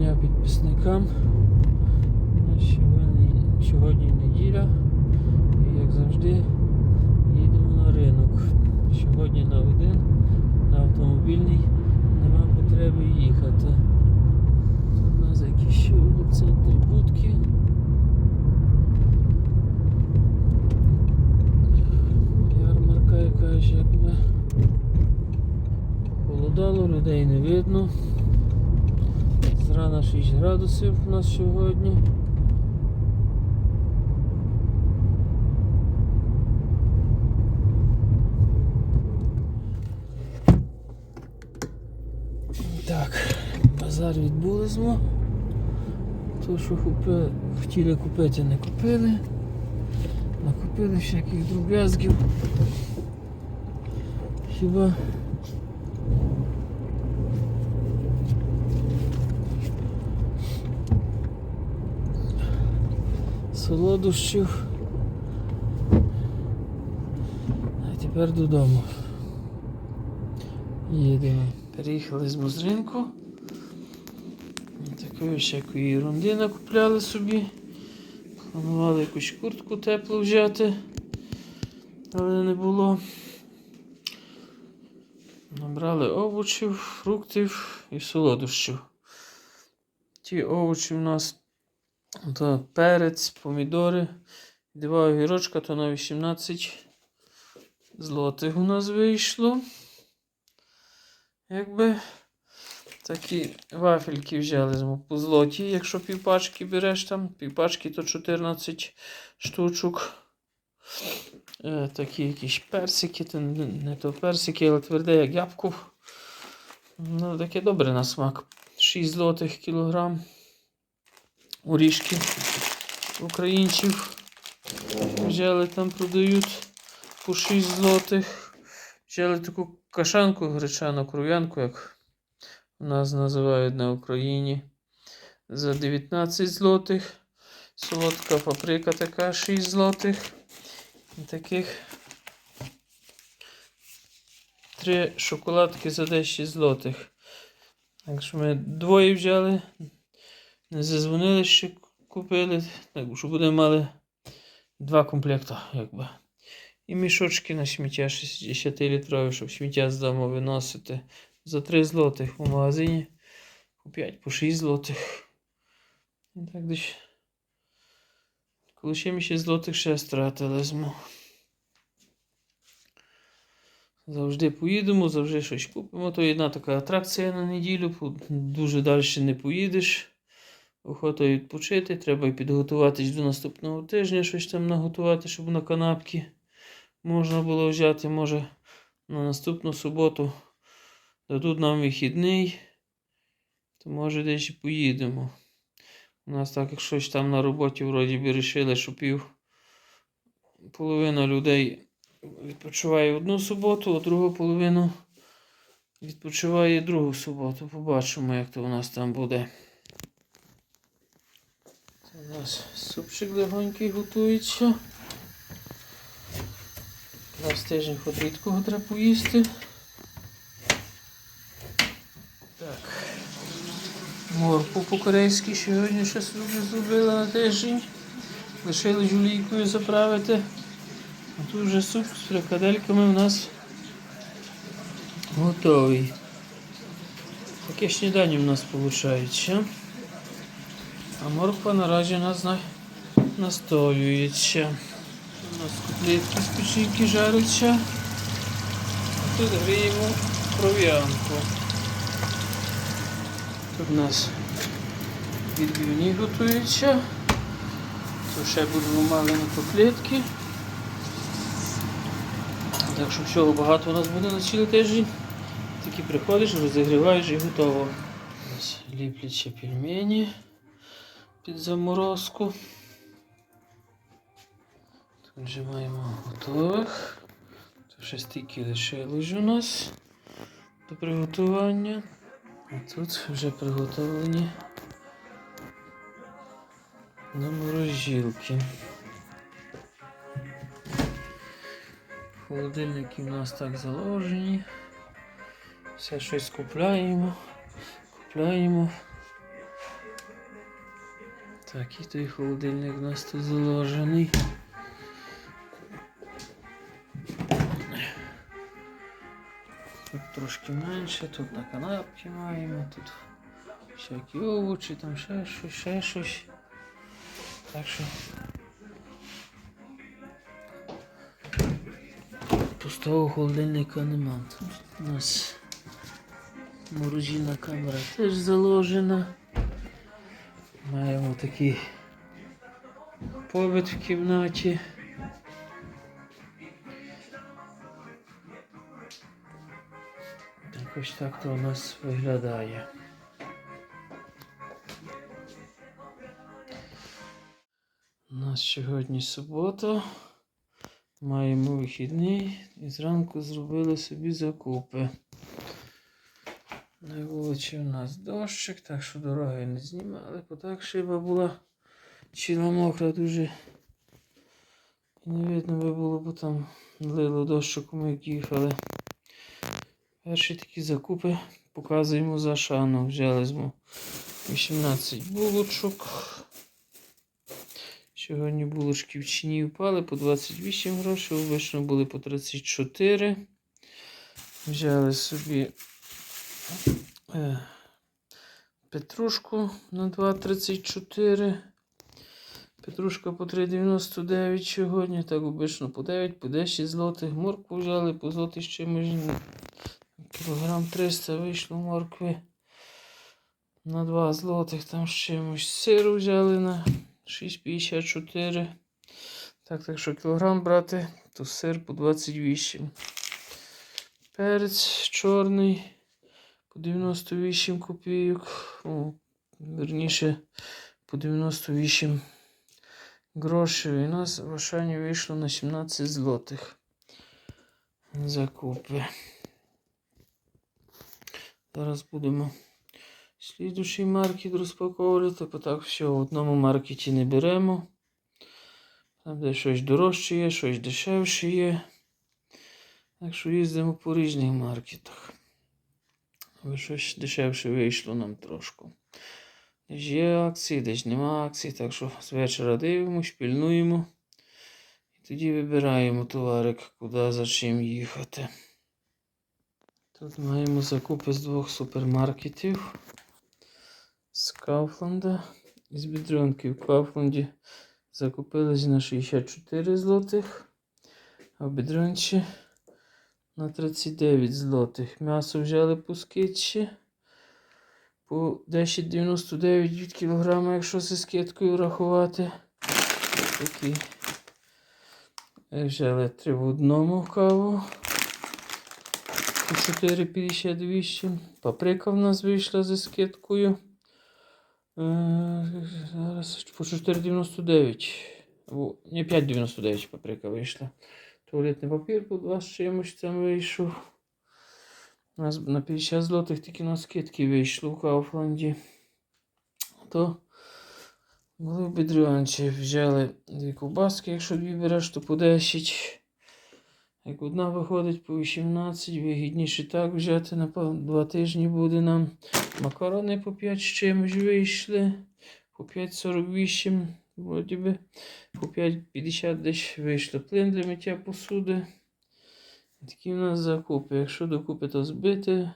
дня підписникам. Сьогодні, неділя. І як завжди їдемо на ринок. Сьогодні на один, на автомобільний нема потреби їхати. У нас якісь ще в центрі будки. Ярмарка якась якби. Холодало, людей не видно. Зрана 6 градусів у нас сьогодні. Так, базар відбулись ми. То, що купи... хотіли купити, не купили. Накупили всяких дроб'язків. Хіба солодощів. А тепер додому. Їдемо. Переїхали з Мозринку. Такої всякої ерунди накупляли собі. Планували якусь куртку теплу взяти, але не було. Набрали овочів, фруктів і солодощів. Ті овочі у нас то перець, помідори. Два огірочка, то на 18 злотих у нас вийшло. Якби такі вафельки взяли по злоті, якщо півпачки береш там, півпачки то 14 штучок. Е, такі якісь персики, то не то персики, але тверде, як ябку. Ну, таке добре на смак. 6 злотих кілограм. Орішки українців взяли там продають по 6 злотих. Взяли таку кашанку гречану кров'янку, як у нас називають на Україні. За 19 злотих. Солодка паприка така 6 злотих. І таких три шоколадки за 10 злотих. Так що ми двоє взяли. Не зазвонили ще купили. Так що будемо мали два комплекти, якби. І мішочки на сміття 60 літрові, щоб сміття з дому виносити. За 3 злотих у магазині. По 5, по 6 злотих. І так десь. Коли ще ми 6 злотих ще стратили змо. Завжди поїдемо, завжди щось купимо. То одна така атракція на неділю. Дуже далі не поїдеш. Охота відпочити, треба і підготуватись до наступного тижня, щось там наготувати, щоб на канапки можна було взяти, може, на наступну суботу дадуть нам вихідний, то може десь і поїдемо. У нас так, як щось там на роботі вроді би рішили, що пів половина людей відпочиває одну суботу, а другу половину відпочиває другу суботу. Побачимо, як то у нас там буде. Нас супчик легонький готується. Раз тиждень рідкого треба поїсти. Так. Морку по-корейськи сьогодні ще зробила на тиждень. Лишили жулійкою заправити. А тут вже суп з фрикадельками у нас готовий. Таке снідання у нас виходить. А морква наразі у нас настоюється. У нас котлетки з печінки жаряться. А тут гріємо кров'янку. Тут у нас відбивні готуються. Тут ще будемо мали на котлетки. Так що всього багато у нас буде на цілий тиждень. Тільки приходиш, розігріваєш і готово. Ліпляться пельмені під заморозку. Тут вже маємо готових. Тут ще стільки лишилось у нас до приготування. А тут вже приготовлені на морозилки. Холодильники у нас так заложені. Все щось купляємо, купляємо. Так, і той холодильник у нас тут заложений. Тут трошки менше, тут на канапки маємо, тут всякі овочі, там ще щось, ще щось. Так що пустого холодильника нема. Тут у нас морозильна камера теж заложена. Маємо такий побит в кімнаті. Так ось так то у нас виглядає. У нас сьогодні субота. Маємо вихідний і зранку зробили собі закупи. На вулиці у нас дощик, так що дороги не знімали, бо так шиба була ціла мокра дуже. І не видно би було, бо там лило дощику, ми їхали. Перші такі закупи показуємо за шану. Взяли з 18 булочок. Сьогодні булочки в ціні впали по 28 грошей, обично були по 34. Взяли собі петрушку на 2,34. Петрушка по 3,99 сьогодні. Так обично по 9, по 10 злотих. Моркву взяли по злотих з чимось. Кілограм 300 вийшло моркви. На 2 злотих там з чимось. Сиру взяли на 6,54. Так, так що кілограм брати, то сир по 28. Перець чорний 98 копійок. О, верніше по 98 грошей. І нас в Ашані вийшло на 17 злотих. Закупи. Зараз будемо слідущий маркет розпаковувати, бо так все в одному маркеті не беремо. Там де щось дорожче є, щось дешевше є. Так що їздимо по різних маркетах. Аби щось дешевше вийшло нам трошки. Десь є акції, десь нема акцій, так що з вечора дивимось, пільнуємо. І тоді вибираємо товарик, куди за чим їхати. Тут маємо закупи з двох супермаркетів. З Кауфланда і з Бідрюнки. В Кауфланді закупились на 64 злотих, а в Бідрюнчі на 39 злотих. М'ясо взяли по скидці по 10,99 від кілограма, якщо зі скидкою рахувати. Такі. Взяли три в одному каву. По 4,58. Паприка в нас вийшла зі скидкою. Е, Зараз по 4,99. Або- Ні, 5,99 паприка вийшла. Туалетний папір по 2 з чимось там вийшов. У нас на 50 злотих тільки на скидки вийшло в Кауфланді. То були в Бідрюанчі. Взяли дві ковбаски, якщо дві береш, то по 10. Як одна виходить по 18, вигідніше так взяти на два тижні буде нам. Макарони по 5 з чимось вийшли. По 5,48, вроді би. По 5,50 десь вийшло. Плин для миття посуди. Такі в нас закупи. Якщо докупи то збити,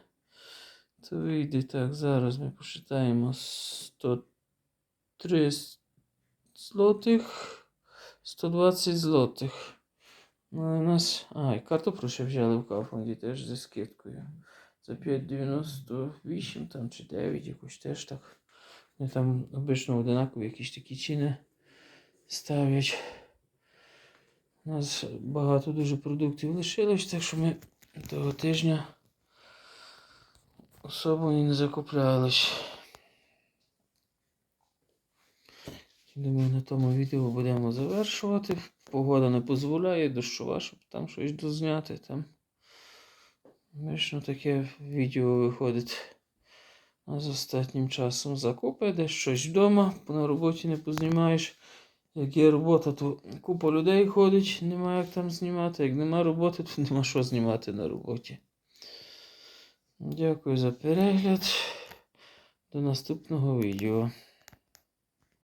то вийде так. Зараз ми посчитаємо 103 злотих, 120 злотих. Ну, у нас. А, і картоплю ще взяли в Кауфланді теж зі скидкою. За 5,98 там чи 9 якось теж так. Вони там обично одинакові якісь такі ціни ставлять. У нас багато дуже продуктів лишилось, так що ми того тижня особо і не закуплялись. Думаю, на тому відео будемо завершувати. Погода не дозволяє, дощова, щоб там щось дозняти. Там Вічно таке відео виходить. А з останнім часом закупи, десь щось вдома, на роботі не познімаєш. Як є робота, то купа людей ходить, нема як там знімати. Як нема роботи, то нема що знімати на роботі. Дякую за перегляд. До наступного відео.